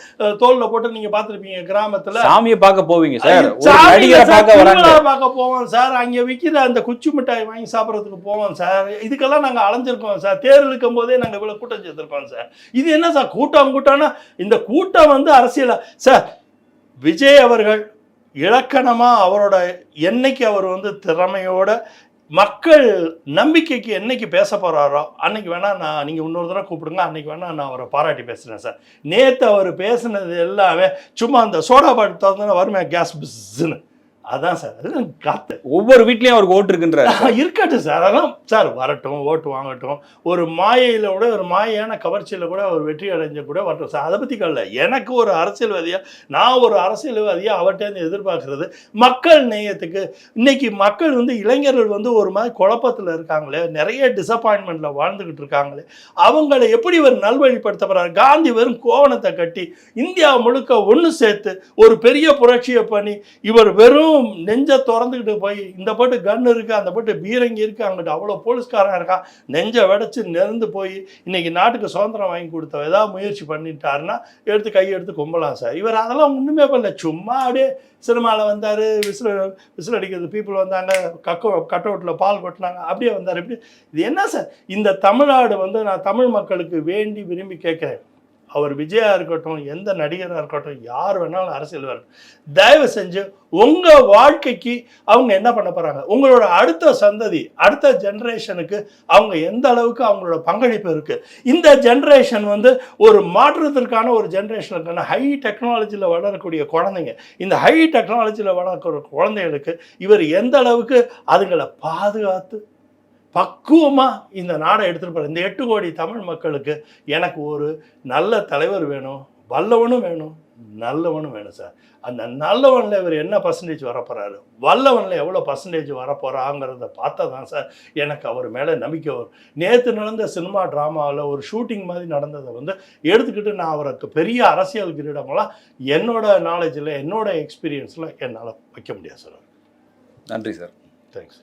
தோல்ல போட்டு நீங்க பார்த்திருப்பீங்க கிராமத்துல? சாமியை பார்க்க போவீங்க சார். பார்க்க போவோம் சார். அங்க விக்கிற அந்த குச்சி மிட்டாய் வாங்கி சாப்பிட்றதுக்கு போவோம் சார். இதுக்கெல்லாம் நாங்க அலைஞ்சிருக்கோம் சார். தேர் இழுக்கும் போதே நாங்க இவ்வளவு கூட்டம் சேர்த்திருக்கோம் சார். இது என்ன சார் கூட்டம் கூட்டம்னா இந்த கூட்டம் வந்து அரசியலா சார் விஜய் அவர்கள் இலக்கணமாக அவரோட என்னைக்கு அவர் வந்து திறமையோட மக்கள் நம்பிக்கைக்கு என்னைக்கு பேச போகிறாரோ அன்னைக்கு வேணால் நான் நீங்கள் இன்னொரு தடவை கூப்பிடுங்க அன்னைக்கு வேணால் நான் அவரை பாராட்டி பேசுகிறேன் சார். நேற்று அவர் பேசுனது எல்லாமே சும்மா அந்த சோடா பாட்டு திறந்தோன்னா வருமே கேஸ் பிஸ்ஸுன்னு அதான் சார் அதுதான் காத்து. ஒவ்வொரு வீட்லயும் அவருக்கு ஓட்டு இருக்குன்றாரு <laughs> இருக்கட்டும் சார் அதெல்லாம் சார் வரட்டும் ஓட்டு வாங்கட்டும். ஒரு மாயையில் கூட ஒரு மாயான கவர்ச்சியில் கூட ஒரு வெற்றி அடைஞ்ச கூட வரட்டும் சார். அதை பற்றி கவலை எனக்கு ஒரு அரசியல்வாதியா நான் ஒரு அரசியல்வாதியா அவர்கிட்ட எதிர்பார்க்கறது மக்கள் நேயத்துக்கு இன்னைக்கு மக்கள் வந்து இளைஞர்கள் வந்து ஒரு மாதிரி குழப்பத்தில் இருக்காங்களே நிறைய டிசப்பாயின்மெண்ட்டில் வாழ்ந்துக்கிட்டு இருக்காங்களே அவங்களை எப்படி இவர் நல்வழிப்படுத்த போறாரு காந்தி வெறும் கோவணத்தை கட்டி இந்தியா முழுக்க ஒன்று சேர்த்து ஒரு பெரிய புரட்சியை பண்ணி இவர் வெறும் நெஞ்சை திறந்துக்கிட்டு போய் இந்த பாட்டு கன் இருக்குது அந்த போட்டு பீரங்கி இருக்குது அங்கிட்டு அவ்வளோ போலீஸ்காரன் இருக்கான். நெஞ்சை வெடைச்சு நெருந்து போய் இன்றைக்கி நாட்டுக்கு சுதந்திரம் வாங்கி கொடுத்த ஏதாவது முயற்சி பண்ணிட்டாருன்னா எடுத்து கையெடுத்து எடுத்து கும்பலாம் சார். இவர் அதெல்லாம் ஒன்றுமே பண்ணல. சும்மா அப்படியே சினிமாவில் வந்தார் விசில் விசில் அடிக்கிறது பீப்புள் வந்தாங்க கக்கோ கட் அவுட்டில் பால் கொட்டினாங்க அப்படியே வந்தார். இப்படி இது என்ன சார்? இந்த தமிழ்நாடு வந்து நான் தமிழ் மக்களுக்கு வேண்டி விரும்பி கேட்குறேன். அவர் விஜயா இருக்கட்டும் எந்த நடிகராக இருக்கட்டும் யார் வேணாலும் அரசியல் வரட்டும். தயவு செஞ்சு உங்கள் வாழ்க்கைக்கு அவங்க என்ன பண்ண போகிறாங்க உங்களோட அடுத்த சந்ததி அடுத்த ஜென்ரேஷனுக்கு அவங்க எந்த அளவுக்கு அவங்களோட பங்களிப்பு இருக்குது இந்த ஜென்ரேஷன் வந்து ஒரு மாற்றத்திற்கான ஒரு ஜென்ரேஷனுக்கான ஹை டெக்னாலஜியில் வளரக்கூடிய குழந்தைங்க இந்த ஹை டெக்னாலஜியில் வளர்க்குற குழந்தைகளுக்கு இவர் எந்த அளவுக்கு அதுங்களை பாதுகாத்து பக்குவமாக இந்த நாடை எடுத்துகிட்டு போகிற இந்த எட்டு கோடி தமிழ் மக்களுக்கு எனக்கு ஒரு நல்ல தலைவர் வேணும் வல்லவனும் வேணும் நல்லவனும் வேணும் சார். அந்த நல்லவனில் இவர் என்ன பர்சன்டேஜ் வரப்போகிறாரு வல்லவனில் எவ்வளோ பர்சன்டேஜ் வரப்போகிறாங்கிறத பார்த்தா தான் சார் எனக்கு அவர் மேலே நம்பிக்கை வரும். நேற்று நடந்த சினிமா ட்ராமாவில் ஒரு ஷூட்டிங் மாதிரி நடந்ததை வந்து எடுத்துக்கிட்டு நான் அவருக்கு பெரிய அரசியல் கிரீடமெல்லாம் என்னோட நாலேஜில் என்னோட எக்ஸ்பீரியன்ஸில் என்னால் வைக்க முடியாது சார். நன்றி சார். தேங்க்ஸ்